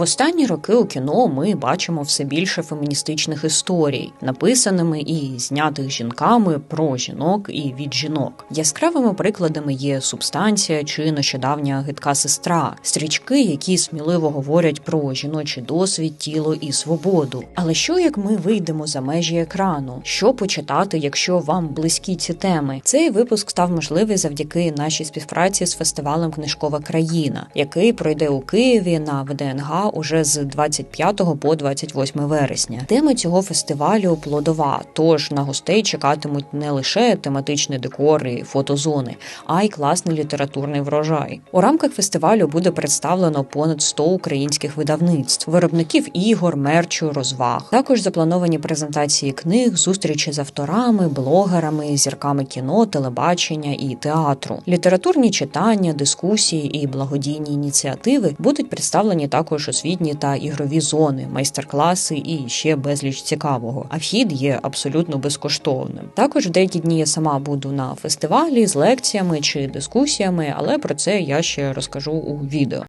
В останні роки у кіно ми бачимо все більше феміністичних історій, написаними і знятих жінками про жінок і від жінок. Яскравими прикладами є субстанція чи нещодавня гидка сестра, стрічки, які сміливо говорять про жіночий досвід, тіло і свободу. Але що як ми вийдемо за межі екрану? Що почитати, якщо вам близькі ці теми? Цей випуск став можливий завдяки нашій співпраці з фестивалем Книжкова країна, який пройде у Києві на ВДНГ уже з 25 по 28 вересня. Тема цього фестивалю плодова. Тож на гостей чекатимуть не лише тематичний декор і фотозони, а й класний літературний врожай. У рамках фестивалю буде представлено понад 100 українських видавництв, виробників ігор, мерчу, розваг. Також заплановані презентації книг, зустрічі з авторами, блогерами, зірками кіно, телебачення і театру. Літературні читання, дискусії і благодійні ініціативи будуть представлені також освітні та ігрові зони, майстер-класи і ще безліч цікавого. А вхід є абсолютно безкоштовним. Також в деякі дні я сама буду на фестивалі з лекціями чи дискусіями, але про це я ще розкажу у відео.